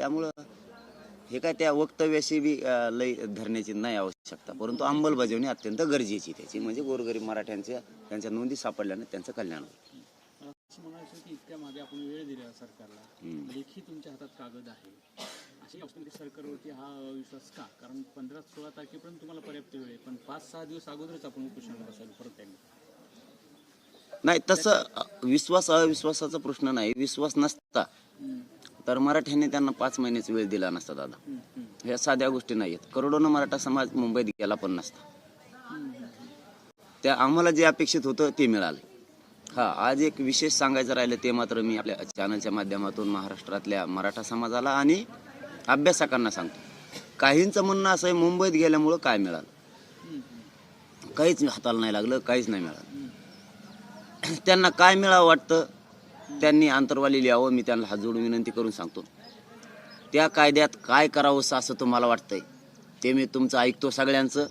त्यामुळं हे काय त्या वक्तव्याशी बी लय धरण्याची नाही आवश्यकता. परंतु अंमलबजावणी अत्यंत गरजेची त्याची. म्हणजे गोरगरीब मराठ्यांच्या त्यांच्या नोंदी सापडल्यानं त्यांचं कल्याण होईल. मला असं म्हणायचं की इतक्या मागे आपण वेळ दिला सरकारला. हम्म. लेखी तुमच्या हातात कागद आहे. अशी अवस्थेमध्ये सरकारवरती हा विश्वास का? कारण पंधरा सोळा तारखेपर्यंत तुम्हाला पर्याप्त वेळ आहे. पण पाच सहा दिवस अगोदरच आपण उपोषण बसायला परत नाही तसं विश्वास अविश्वासाचा प्रश्न नाही. विश्वास नसता. तर मराठ्यांनी त्यांना पाच महिन्याचा वेळ दिला नसता दादा. ह्या साध्या गोष्टी नाही आहेत करोडोनं मराठा समाज मुंबईत गेला पण नसता. त्या आम्हाला जे अपेक्षित होतं ते मिळालं. हा आज एक विशेष सांगायचं राहिलं ते मात्र मी आपल्या चॅनलच्या माध्यमातून महाराष्ट्रातल्या मराठा समाजाला आणि अभ्यासकांना सांगतो. काहींचं म्हणणं असं आहे मुंबईत गेल्यामुळं काय मिळालं? काहीच हाताला नाही लागलं काहीच नाही मिळालं. त्यांना काय मिळावं वाटतं? त्यांनी आंतरवाली लिहावं मी त्यांना हात जोडून विनंती करून सांगतो. त्या कायद्यात काय करावंसं असं तुम्हाला वाटतंय ते मी तुमचं ऐकतो सगळ्यांचं.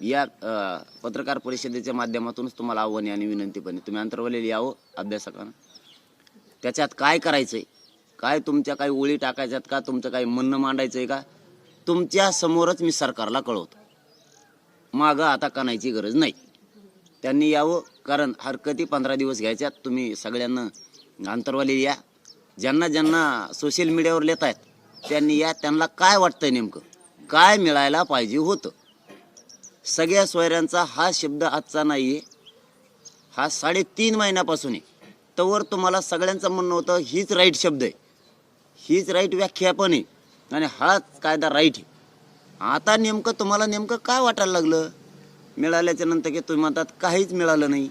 या पत्रकार परिषदेच्या माध्यमातूनच तुम्हाला आव्हाने आणि विनंती पण तुम्ही आंतरवाली लिहावं अभ्यासकांना. त्याच्यात काय करायचंय? काय तुमच्या काही ओळी टाकायच्यात का? तुमचं काही म्हणणं मांडायचंय का? तुमच्या समोरच मी सरकारला कळवतो. मागं आता कानायची गरज नाही. त्यांनी यावं कारण हरकती पंधरा दिवस घ्यायच्यात. तुम्ही सगळ्यांना अंतरवाली या ज्यांना ज्यांना सोशल मीडियावर लेत आहेत त्यांनी या त्यांना काय वाटतंय नेमकं? काय मिळायला पाहिजे होतं? सगळ्या सोयऱ्यांचा हा शब्द आजचा नाही आहे हा साडेतीन महिन्यापासून आहे. तवर तुम्हाला सगळ्यांचं म्हणणं होतं हीच राईट शब्द आहे. हीच राईट व्याख्या पण आहे. आणि हाच कायदा राईट आहे. आता नेमकं तुम्हाला नेमकं काय वाटायला लागलं? मिळाल्याच्या नंतर की तुम्ही म्हणतात काहीच मिळालं नाही.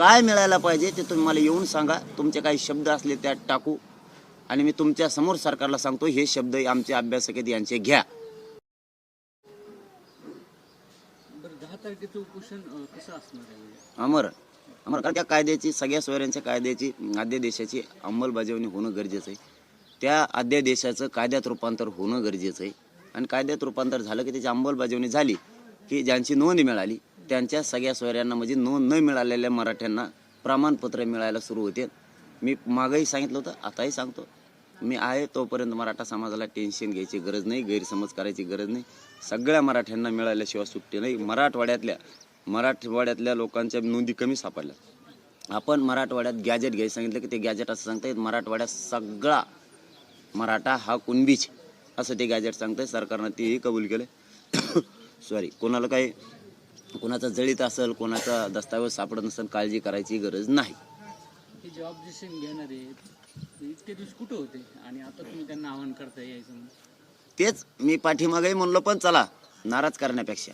काय मिळायला पाहिजे ते तुम्ही मला येऊन सांगा. तुमचे काही शब्द असले त्यात टाकू. आणि मी तुमच्यासमोर सरकारला सांगतो हे शब्द आमचे अभ्यासक आहेत यांचे घ्या. अमर अमर कारण त्या कायद्याची सगळ्या सोयऱ्यांच्या कायद्याची अध्यादेशाची अंमलबजावणी होणं गरजेचं आहे. त्या अध्यादेशाचं कायद्यात रूपांतर होणं गरजेचं आहे. आणि कायद्यात रूपांतर झालं की त्याची अंमलबजावणी झाली की ज्यांची नोंद मिळाली त्यांच्या सगळ्या सोयऱ्यांना म्हणजे नोंद न मिळालेल्या मराठ्यांना प्रमाणपत्र मिळायला सुरू होते. मी मागंही सांगितलं होतं आताही सांगतो. मी आहे तोपर्यंत मराठा समाजाला टेन्शन घ्यायची गरज नाही गैरसमज करायची गरज नाही. सगळ्या मराठ्यांना मिळाल्याशिवाय सुट्टी नाही. मराठवाड्यातल्या मराठवाड्यातल्या लोकांच्या नोंदी कमी सापडल्या. आपण मराठवाड्यात गॅजेट घ्यायचं सांगितलं की ते गॅजेट असं सांगता येत मराठवाड्यात सगळा मराठा हा कुणबीच असं ते गॅजेट सांगतंय. सरकारनं तेही कबूल केलं सॉरी कोणाला काही कोणाचा जळीत असेल कोणाचा दस्तावेज सापडत नसेल काळजी करायची गरज नाही. जे ऑब्जेक्शन घेणारे ते इतके दिवस कुठं होते? आणि आता तुम्ही त्यांना आवाहन करता यायचं म्हणून. तेच मी पाठीमागेही म्हणलो पण चला नाराज करण्यापेक्षा.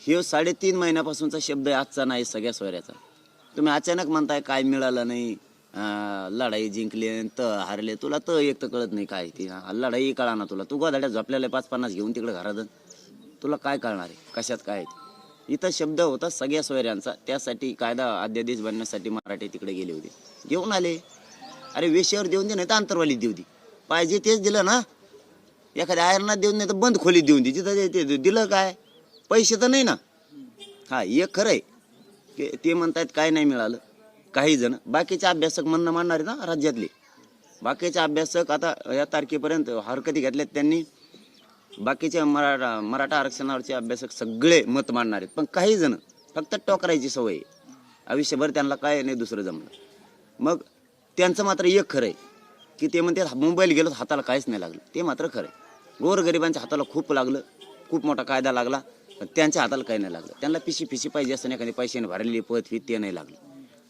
हे साडेतीन महिन्यापासूनचा शब्द आहे आजचा नाही सगळ्या सोयऱ्याचा. तुम्ही अचानक म्हणताय काय मिळालं नाही अं, लढाई जिंकली आणि त हारले. तुला तर एक तर कळत नाही काय ती. हा, लढाई कळा ना तुला. तू गोदाड्यात झोपलेला पाच पन्नास घेऊन तिकडे घरात तुला काय कळणार आहे? कशात काय आहे ते? इथं शब्द होता सगळ्या सोयऱ्यांचा. त्यासाठी कायदा अध्यादेश बनण्यासाठी मराठी तिकडे गेले होते. घेऊन आले. अरे वेशीवर देऊन दे नाही तर अंतरवालीत देऊ दे. पाहिजे तेच दिलं ना. एखाद्या आयरनात देऊन नाही तर बंद खोलीत देऊन दे. जिथं ते- दिलं काय? पैसे तर नाही ना. हा एक खरं आहे. ते ते म्हणतायत काय नाही मिळालं. काही जण. बाकीचे अभ्यासक म्हणणं मानणारे आहे ना राज्यातले. बाकीचे अभ्यासक आता या तारखेपर्यंत हरकती घेतल्यात त्यांनी. बाकीच्या मराठा मराठा आरक्षणावरचे अभ्यासक सगळे मत मांडणार आहेत. पण काही जण फक्त टोकरायची सवय आहे. आयुष्यभर त्यांना काय नाही दुसरं जमलं मग त्यांचं मात्र एक खरं आहे की ते म्हणते मुंबईला गेलो हाताला काहीच नाही लागलं. ते मात्र खरं आहे. गोरगरिबांच्या हाताला खूप लागलं खूप मोठा कायदा लागला पण त्यांच्या हाताला काही नाही लागलं. त्यांना पिशी पिशी पाहिजे असताना एखादी पैशाने भरलेली पत फी ते नाही लागली.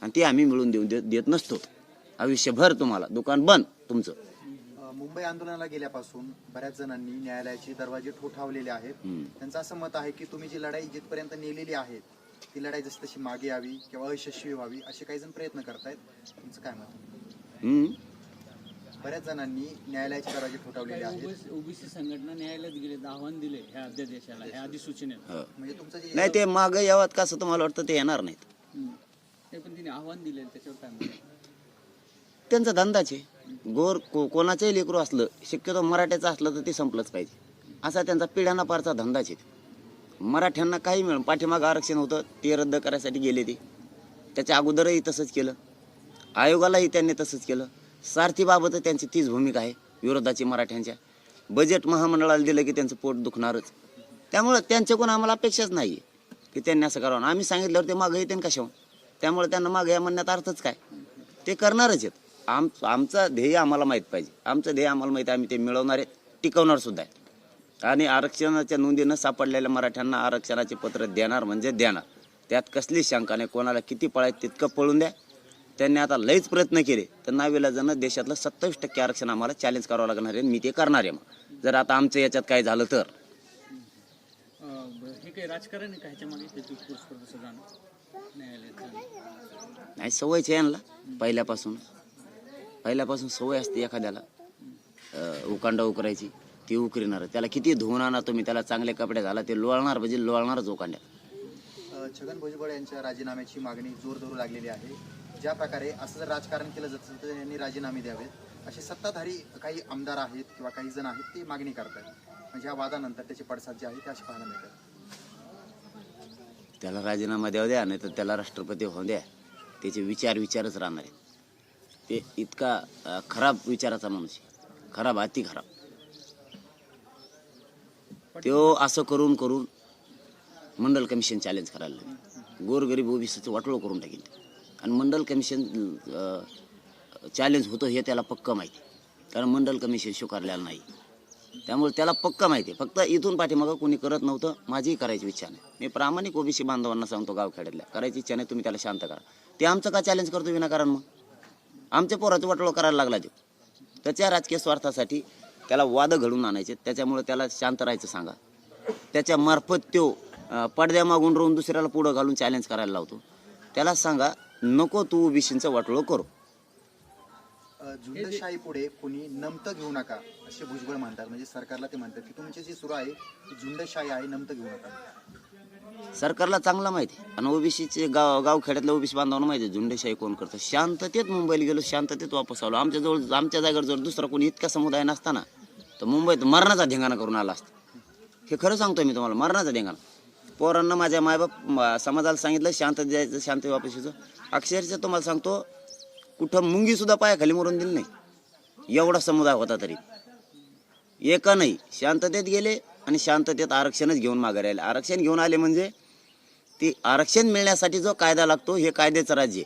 आणि ते आम्ही मिळून देऊन देत देत नसतो. आयुष्यभर तुम्हाला दुकान बंद तुमचं. मुंबई आंदोलनाला गेल्यापासून बऱ्याच जणांनी न्यायालयाचे दरवाजे ठोठावलेले आहेत. त्यांचं असं मत आहे की तुम्ही जी लढाई जिथपर्यंत नेलेली आहे ती लढाई जशी तशी मागे यावी किंवा अयशस्वी व्हावी असे काही जण प्रयत्न करतायत. तुमचं काय मत. बऱ्याच जणांनी न्यायालयाचे दरवाजे ठोठावलेले आहेत. ओबीसी संघटना न्यायालयात गेले आव्हान दिले ह्या अध्यादेशाला ह्या अधिसूचनेत हो. म्हणजे तुमचं जे नाही ते मागं यावं का असं तुम्हाला वाटतं ते येणार नाहीत. पण तिने आव्हान दिले त्याच्यावर काय म्हणतात? त्यांचा धंदाच आहे. गोर को कोणाचंही लेकरू असलं शक्यतो मराठ्याचं असलं तर ते संपलंच पाहिजे. असा त्यांचा पिढ्यांना पारचा धंदाच आहे. मराठ्यांना काही मिळून पाठीमागं आरक्षण होतं ते रद्द करायसाठी गेले ते. त्याच्या अगोदरही तसंच केलं. आयोगालाही त्यांनी तसंच केलं. सारथीबाबत त्यांची तीच भूमिका आहे विरोधाची मराठ्यांच्या. बजेट महामंडळाला दिलं की त्यांचं पोट दुखणारच. त्यामुळं त्यांच्याकडून आम्हाला अपेक्षाच नाही आहे की त्यांनी असं करावं. आम्ही सांगितल्यावर ते मागं येते कशावर त्यामुळे त्यांना मागं या म्हणण्यात अर्थच काय? ते करणारच आहेत. आम आमचं ध्येय आम्हाला माहीत पाहिजे. आमचं ध्येय आम्हाला माहीत आहे आम्ही ते मिळवणार आहेत. टिकवणार सुद्धा आहे आणि आरक्षणाच्या नोंदी न सापडलेल्या मराठ्यांना आरक्षणाचे पत्र देणार म्हणजे देणार. त्यात कसली शंका नाही. कोणाला किती पळायचं तितकं पळून द्या. त्यांनी आता लईच प्रयत्न केले. तर नाविलाजानं देशातलं सत्तावीस टक्के आरक्षण आम्हाला चॅलेंज करावं लागणार आहे मी ते करणार आहे मग. जर आता आमचं याच्यात काय झालं तर. आहे नाही सवयच आहे यांना. पहिल्यापासून पहिल्यापासून सवय असते एखाद्याला. उकांडा उकरायची ती उकरीणार. त्याला किती धुवून आणा तुम्ही त्याला चांगले कपडे घाला ते लोळणार म्हणजे लोळणारच उकांड्यात. अ, छगन भुजबळ यांच्या राजीनाम्याची मागणी जोर धरू लागलेली आहे. ज्या प्रकारे असं जर राजकारण केलं जातं तर यांनी राजीनामे द्यावेत. असे सत्ताधारी काही आमदार आहेत किंवा काही जण आहेत ते मागणी करतात म्हणजे ह्या वादानंतर त्याचे पडसाद जे आहे ते असे पाहायला मिळतात. त्याला राजीनामा द्यावा द्या नाही तर त्याला राष्ट्रपती होऊ द्या. त्याचे विचार विचारच राहणार आहेत. ते इतका खराब विचाराचा माणूस आहे. खराब अति खराब. तो असं करून करून मंडल कमिशन चॅलेंज करायला लागले. गोरगरीब ओबीसीचं वाटोळं करून टाकेल आणि मंडल कमिशन चॅलेंज होतं हे त्याला पक्क माहिती. कारण मंडल कमिशन स्वीकारलेलं नाही. त्यामुळे त्याला पक्क माहिती आहे. फक्त इथून पाठीमागं कोणी करत नव्हतं माझीही करायची इच्छा नाही. मी प्रामाणिक ओबीसी बांधवांना सांगतो गावखेड्यातल्या करायची इच्छा नाही तुम्ही त्याला शांत करा. ते आमचं का चॅलेंज करतो विनाकारण मग? आमच्या पोराचं वाटलो करायला लागला तो. त्याच्या राजकीय स्वार्थासाठी त्याला वाद घडून आणायचे. त्याच्यामुळे त्याला शांत राहायचं सांगा. त्याच्या मार्फत तो पडद्या मागून राहून दुसऱ्याला पुढं घालून चॅलेंज करायला लावतो. त्याला सांगा नको तू ओबीसीचं वाटलो करू. झुंडशाही पुढे कोणी नमतं घेऊ नका असे भुजबळ म्हणतात. म्हणजे सरकारला ते म्हणतात की तुमची जी सुरू आहे झुंडशाही आहे नमतं घेऊ नका. सरकारला चांगला माहिती आहे. आणि ओबीसीचे गाव गावखेड्यातल्या ओबीसी बांधवांना माहिती आहे झुंडेशाही कोण करतं? शांततेत मुंबईला गेलो शांततेत वापस आलो. आमच्याजवळ आमच्या जागेवर जर दुसरा कोणी इतका समुदाय नसताना तर मुंबईत मरणाचा धिंगाणा करून आला असता. हे खरं सांगतोय मी तुम्हाला मरणाचा धिंगाणा. पोरांना माझ्या मायबाप समाजाला सांगितलं शांत द्यायचं शांत वापस यायचं. अक्षरशः तुम्हाला सांगतो कुठं मुंगीसुद्धा पायाखाली मरून दिली नाही. एवढा समुदाय होता तरी. एका नाही शांततेत गेले आणि शांततेत आरक्षणच घेऊन मागे आले आरक्षण घेऊन आले म्हणजे ती आरक्षण मिळण्यासाठी जो कायदा लागतो हे कायद्याचं राज्य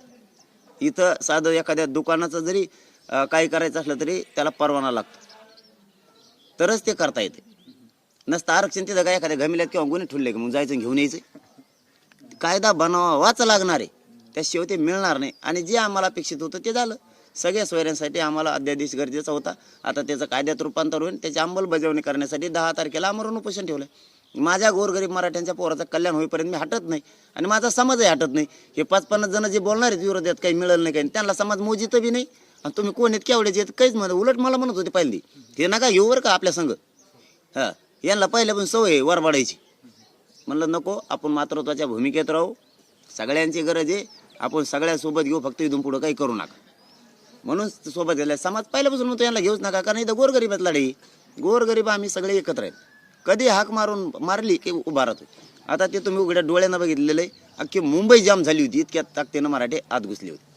इथं साधं एखाद्या दुकानाचं जरी काही करायचं असलं तरी त्याला परवाना लागतो. तरच ते करता येते. नसतं आरक्षण तिथं काय एखाद्या गमिल्यात किंवा गुन्हे ठुलले की मग जायचं घेऊन यायचं. कायदा बनवावाच लागणार आहे. त्याशिवाय ते मिळणार नाही. आणि जे आम्हाला अपेक्षित होतं ते झालं. सगळ्या सोयऱ्यांसाठी आम्हाला अध्यादेश गरजेचा होता. आता त्याचं कायद्यात रूपांतर होईल. त्याची अंमलबजावणी करण्यासाठी दहा तारखेला आमरण उपोषण ठेवलं माझ्या गोरगरीब मराठ्यांच्या पोराचं कल्याण होईपर्यंत मी हटत नाही. आणि माझा समाजही हटत नाही. हे पाच पन्नास जण जे बोलणार आहेत विरोधात काही मिळेल नाही काही. त्यांना समाज मोजित बी नाही. आणि तुम्ही कोण आहेत केवढ्याचे आहेत काहीच म्हणत उलट मला म्हणत होते पहिली हे नका घेऊ बरं का आपल्या संघ. हां. यांना पहिल्या पण सवय आहे वरबाडायची म्हणलं नको आपण मातृत्वाच्या भूमिकेत राहू. सगळ्यांची गरज आहे. आपण सगळ्यासोबत घेऊ फक्त इथून पुढं काही करू नका. म्हणून सोबत गेला समाज पहिल्यापासून म्हणतो यांना घेऊच नका कारण इथं गोरगरीबात लढाई गोरगरीब आम्ही सगळे एकत्र आहेत. कधी हाक मारून मारली की उभा राहतो आता ते तुम्ही उघड्या डोळ्यानं बघितलेलं आहे. अख्खी मुंबई जाम झाली होती इतक्या ताकदीनं मराठे आत घुसले होते.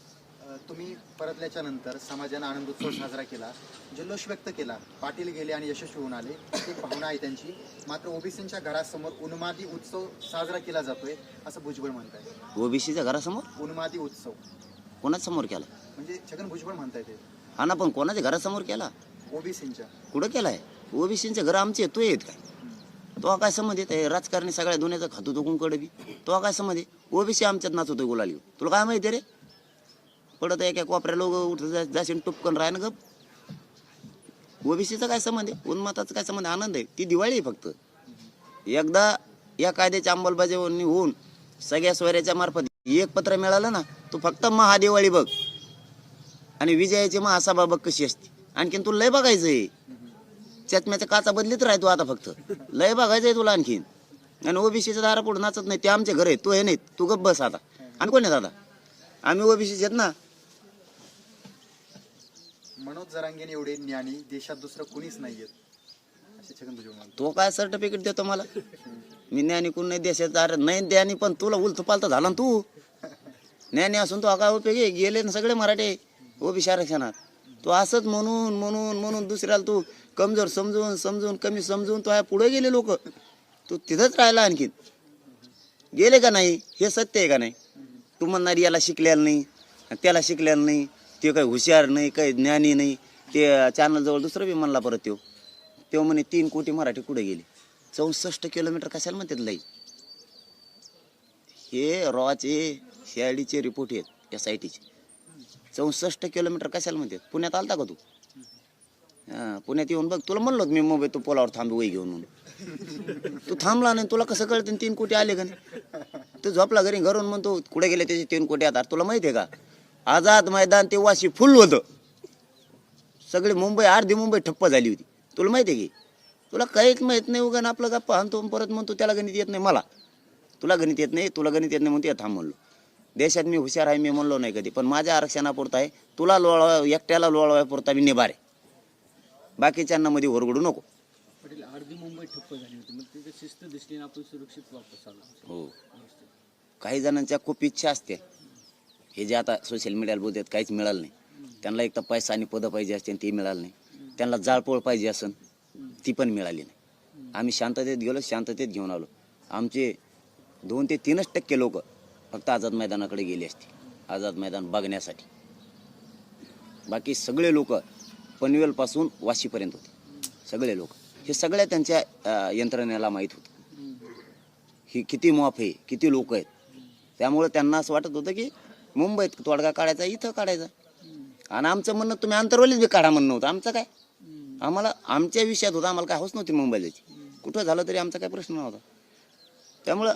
तुम्ही परतल्याच्या नंतर समाजानं आनंदोत्सव साजरा केला जल्लोष व्यक्त केला पाटील गेले आणि यशस्वी होऊन आले. ती भावना आहे त्यांची. मात्र ओबीसींच्या घरासमोर उन्मादी उत्सव साजरा केला जातोय असं भुजबळ म्हणताय ओबीसीच्या घरासमोर? उन्मादी उत्सव. कोणाच समोर केला? म्हणजे छगन भुजबळ म्हणताय ते. हा ना पण कोणाच्या घरासमोर केला? ओबीसींच्या. कुठं केलाय? ओबीसीचे घर आमचे आहेत, तो येत काय? तो काय संबंध येत आहे राजकारणी सगळ्या दुनियाचं खातो तो कोणकडे बी. तो काय संबंध आहे? ओबीसी आमच्यात नाचवतोय गुलाली. तुला काय माहिती रे? पडत एका कोपऱ्या लोक उठत जाशील टुपकन राह ना गप. ओबीसीचा काय संबंध आहे? उन्माताचा काय संबंध आहे? आनंद आहे. ती दिवाळी आहे फक्त. एकदा या कायद्याची अंमलबजावणी होऊन सगळ्या सोयऱ्याच्या मार्फत एक पत्र मिळालं ना तू फक्त महादिवाळी बघ. आणि विजयाची महासभा बघ कशी असते. आणखीन तुला लय बघायचं आहे. चष्म्याच्या काचा बदलीत राहतो आता फक्त. लय बघायचंय तुला आणखीन. आणि ओबीसीच्या दारा पुढे नाचत नाही ते आमचे घर आहे तू हे नाही तू गप बस आता. आणि कोण आहे दादा? आम्ही ओबीसीचे आहेत ना. मनोज जरांगेने एवढे ज्ञानी देशात दुसरं कुणीच नाहीयेत असे छगन भुजबळ म्हणतात. तो काय सर्टिफिकेट देतो मला? मी ज्ञानी कोण नाही देशाचा अरे नाही ज्ञानी पण तुला उलथ पालत झाला ना तू? ज्ञानी असून तो काय उपयोग आहे. गेले ना सगळे मराठे ओबीसी आरक्षणात. तो असंच म्हणून म्हणून म्हणून दुसऱ्याला तू कमजोर समजून समजून कमी समजून तो पुढे गेले लोक. तू तिथंच राहिला आणखीन. गेले का नाही? हे सत्य आहे का नाही? तू म्हणणार याला शिकलेलं नाही त्याला शिकलेलं नाही ते काही हुशार नाही काही ज्ञानी नाही. ते चॅनलजवळ दुसरं बी म्हणला परत त्यो. त्यो म्हणे तीन कोटी मराठी कुठे गेले? चौसष्ट किलोमीटर कशाला म्हणतात लई? हे रॉचे सीआयडीचे रिपोर्ट आहेत एस आय टीचे चौसष्ट किलोमीटर कशाला म्हणतात? पुण्यात आलता का तू? हां पुण्यात येऊन बघ. तुला म्हणलो मी मुंबई तू पोलावर थांब वही घेऊन म्हणून. तू थांबला नाही तुला कसं कळतं तीन कोटी आले का नाही? तू झोपला घरी घरून म्हणतो कुठे गेले त्याचे तीन कोटी आता तुला माहिती आहे का? आझाद मैदान ते वाशी फुल होतं. सगळी मुंबई अर्धी मुंबई ठप्प झाली होती. तुला माहिती आहे की? तुला काहीच माहीत नाही उगा आपलं गप्पा आणतो परत म्हणतो त्याला गणित येत नाही मला. तुला गणित येत नाही तुला गणित येत नाही म्हणतो ये थांब म्हणलो. देशात मी हुशार आहे मी म्हणलो नाही कधी. पण माझ्या आरक्षणापुरता आहे. तुला लोळवा एकट्याला लोळवायपुरता मी निभार. आहे बाकीच्यांना मध्ये ओरगडू नको. पाटील अर्धी मुंबई ठप्प झाली होती. मग तिथे शिस्त दिसली आणि आपण सुरक्षित वापस आलो. हो. काही जणांच्या खूप इच्छा असते. हे जे आता सोशल मीडियाला बोलतात काहीच मिळालं नाही. त्यांना एक तर पैसा आणि पदं पाहिजे असते ते मिळालं नाही. त्यांना जाळपोळ पाहिजे असन ती पण मिळाली नाही. आम्ही शांततेत गेलो शांततेत घेऊन आलो. आमचे दोन ते तीनच टक्के लोक फक्त आझाद मैदानाकडे गेली असती. आझाद मैदान बघण्यासाठी. बाकी सगळे लोक पनवेलपासून वाशीपर्यंत होते. सगळे लोक. हे सगळ्या त्यांच्या यंत्रणेला माहीत होतं. ही किती मॉफ आहे किती लोक आहेत. त्यामुळे त्यांना असं वाटत होतं की मुंबईत तोडगा काढायचा इथं काढायचा. आणि आमचं म्हणणं तुम्ही आंतरवलीच बी काढा म्हणणं होतं. आमचं काय? आम्हाला आमच्या विषयात होतं. आम्हाला काय हौस नव्हती मुंबईला कुठं झालं तरी आमचा काय प्रश्न नव्हता. त्यामुळं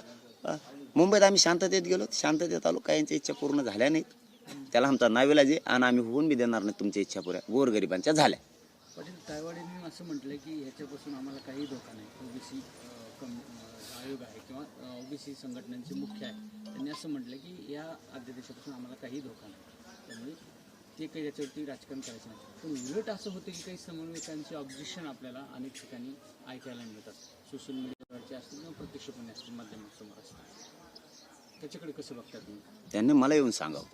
मुंबईत आम्ही शांततेत गेलो. शांततेत आलो. काहींच्या इच्छा पूर्ण झाल्या नाहीत. त्याला आमचा नावेला जे आणि आम्ही होऊन बी देणार नाही तुमच्या इच्छा पुऱ्या. गोरगरिबांच्या झाल्या. म्हणजे पाटील तायवाडींनी असं म्हटलं की ह्याच्यापासून आम्हाला काही धोका नाही. ओबीसी कम आयोग आहे किंवा ओबीसी संघटनांचे मुख्य आहे. त्यांनी असं म्हटलं की या अध्यादेशापासून आम्हाला काही धोका नाही. त्यामुळे ते काही याच्यावरती राजकारण करायचं नाही. पण उलट असं होतं की काही समन्वयकांचे ऑब्जेक्शन आपल्याला अनेक ठिकाणी ऐकायला मिळतात. सोशल मीडियावरचे असतील किंवा प्रत्यक्षपणे असतील माध्यमांसमोर असतात त्याच्याकडे कसं बघता तुम्ही? त्यांनी मला येऊन सांगावं.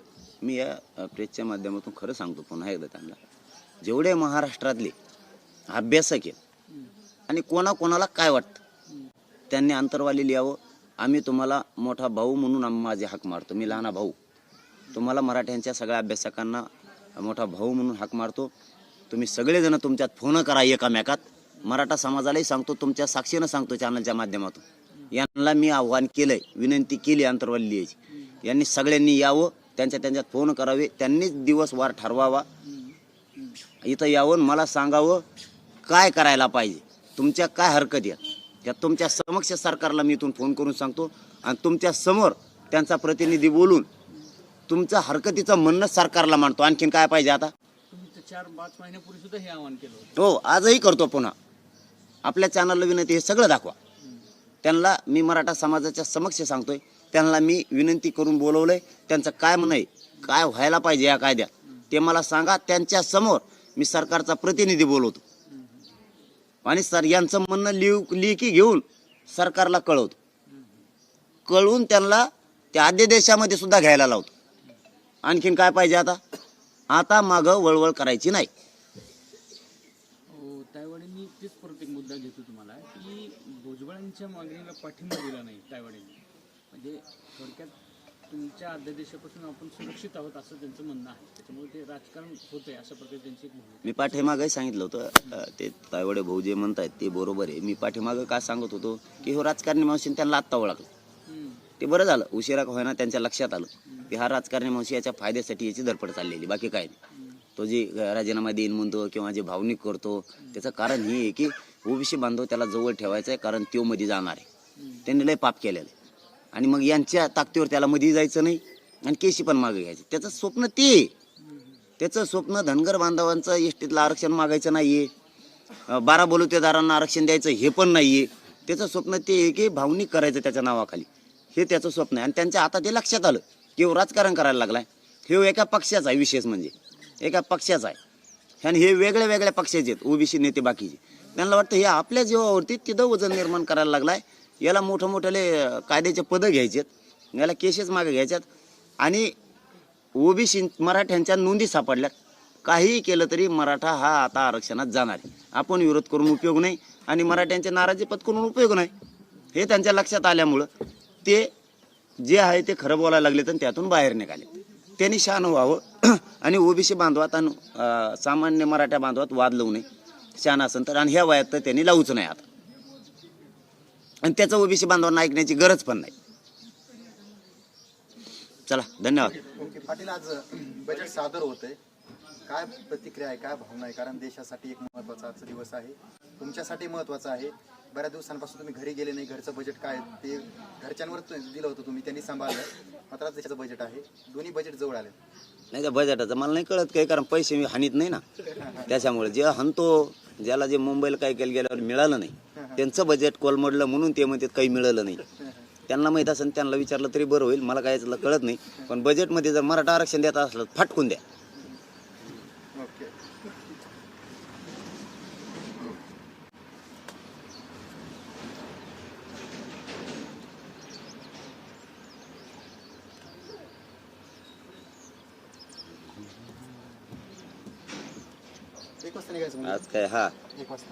मी या प्रेसच्या माध्यमातून खरं सांगतो पुन्हा एकदा त्यांना. जेवढे महाराष्ट्रातले अभ्यासक आहेत आणि कोणाकोणाला काय वाटतं? त्यांनी अंतरवाली यावं. आम्ही तुम्हाला मोठा भाऊ म्हणून आम्ही माझे हाक मारतो. मी लहाना भाऊ. तुम्हाला मराठ्यांच्या सगळ्या अभ्यासकांना मोठा भाऊ म्हणून हाक मारतो. तुम्ही सगळेजण तुमच्यात फोन करा एकामेकात. मराठा समाजालाही सांगतो तुमच्या साक्षीनं सांगतो चॅनलच्या माध्यमातून. यांना मी आव्हान केलंय विनंती केली अंतरवाली याची यांनी सगळ्यांनी यावं त्यांच्या त्यांच्यात फोन करावे त्यांनीच दिवस वार ठरवावा. इथं यावं मला सांगावं काय करायला पाहिजे? तुमच्या काय हरकत आहेत? त्या तुमच्या समक्ष सरकारला मी इथून फोन करून सांगतो आणि तुमच्यासमोर त्यांचा प्रतिनिधी बोलून तुमचं हरकतीचं म्हणणं सरकारला मांडतो. आणखीन काय पाहिजे आता? चार पाच महिन्यापूर्वी सुद्धा हे आवाहन केलं हो आजही करतो पुन्हा. आपल्या चॅनलला विनंती हे सगळं दाखवा. त्यांना मी मराठा समाजाच्या समक्ष सांगतोय. त्यांना मी विनंती करून बोलवलंय. त्यांचं काय म्हणणं आहे? काय व्हायला पाहिजे या कायद्यात? ते मला सांगा. त्यांच्यासमोर मी सरकारचा प्रतिनिधी बोलवतो. आणि सर यांचं म्हणणं लिव लिखी घेऊन सरकारला कळवतो. कळवून त्यांना त्या अध्यादेशामध्ये सुद्धा घ्यायला लावतो. आणखीन काय पाहिजे आता? आता मागं वळवळ करायची नाही. तेच परत एक मुद्दा घेतो तुम्हाला की भुजबळांच्या मागणीला पाठिंबा दिला नाही तायवाडींनी म्हणजे थोडक्यात तुमच्या अध्यादेशापासून आपण सुरक्षित आहोत असं त्यांचं म्हणणं आहे. त्याच्यामुळे ते राजकारण होतंय अशा प्रकारे त्यांची मी पाठीमागे सांगितलं होतं ते तायवडे भाऊ जे म्हणतायत ते बरोबर आहे. मी पाठीमागं काय सांगत होतो की हो राजकारणी मावशी त्यांना आत्ता ओळखलं. ते बरं झालं उशिरा का होईना त्यांच्या लक्षात आलं की हा राजकारणी मावशी याच्या फायद्यासाठी याची धडपड चाललेली बाकी काय नाही. तो जे राजीनामा देईन म्हणतो किंवा जे भावनिक करतो त्याचं कारण हे आहे की ओबीसी बांधव त्याला जवळ ठेवायचं आहे कारण त्यो मध्ये जाणार आहे. त्यांनी लय पाप केलेलं आहे. आणि मग यांच्या ताकदीवर त्याला मध्ये जायचं नाही आणि केशी पण मागे घ्यायचं. त्याचं स्वप्न ते त्याचं स्वप्न धनगर बांधवांचं एसटीतलं आरक्षण मागायचं नाहीये. आहे बारा बलुतेदारांना आरक्षण द्यायचं हे पण नाहीये. त्याचं स्वप्न ते आहे की भावनिक करायचं त्याच्या नावाखाली. हे त्याचं स्वप्न आहे. आणि त्यांच्या आता ते लक्षात आलं. की राजकारण करायला लागलाय. हे एका पक्षाचा आहे विशेष म्हणजे. एका पक्षाचा आहे. आणि हे वेगळ्या वेगळ्या पक्षाचे आहेत ओबीसी नेते बाकीचे. त्यांना वाटतं हे आपल्या जीवावरती तिथं वजन निर्माण करायला लागलाय. याला मोठं मोठ्याले कायद्याचे पदं घ्यायचेत. याला केसेस मागे घ्यायच्यात. आणि ओबीसी मराठ्यांच्या नोंदी सापडल्यात. काहीही केलं तरी मराठा हा आता आरक्षणात जाणार आहे. आपण विरोध करून उपयोग नाही आणि मराठ्यांचे नाराजी पत्करून उपयोग नाही. हे त्यांच्या लक्षात आल्यामुळं ते जे आहे ते खरं बोलायला लागले तर त्यातून बाहेर निघाले त्यांनी शान व्हावं. आणि ओबीसी बांधवात आणि सामान्य मराठा बांधवात वाद लावू नये. शान असन तर. आणि ह्या वयात तर त्यांनी लावूच नाही आता. आणि त्याचं ओबीसी बांधवांना ऐकण्याची गरज पण नाही. चला धन्यवाद. ओके पाटील आज बजेट सादर होतंय. काय प्रतिक्रिया आहे काय भावना आहे? कारण देशासाठी एक महत्त्वाचा आजचा दिवस आहे. तुमच्यासाठी महत्त्वाचा आहे. बऱ्याच दिवसांपासून तुम्ही घरी गेले नाही. घरचं बजेट काय ते घरच्यांवर दिलं होतं तुम्ही. त्यांनी सांभाळलं. मात्र देशाचं बजेट आहे. दोन्ही बजेट जवळ आले नाही त्या बजेटाचं? मला नाही कळत काही कारण पैसे मी हानीत नाही ना. त्याच्यामुळे जे हनतो ज्याला जे मुंबईला काय केलं गेल्यावर मिळालं नाही. त्यांचं बजेट कोलमडलं म्हणून ते म्हणतात काही मिळालं नाही. त्यांना माहीत असेल त्यांना विचारलं तरी बरं होईल. मला काय कळत नाही. पण बजेटमध्ये जर मराठा आरक्षण देत असलं फाटकून द्या. एक वाजता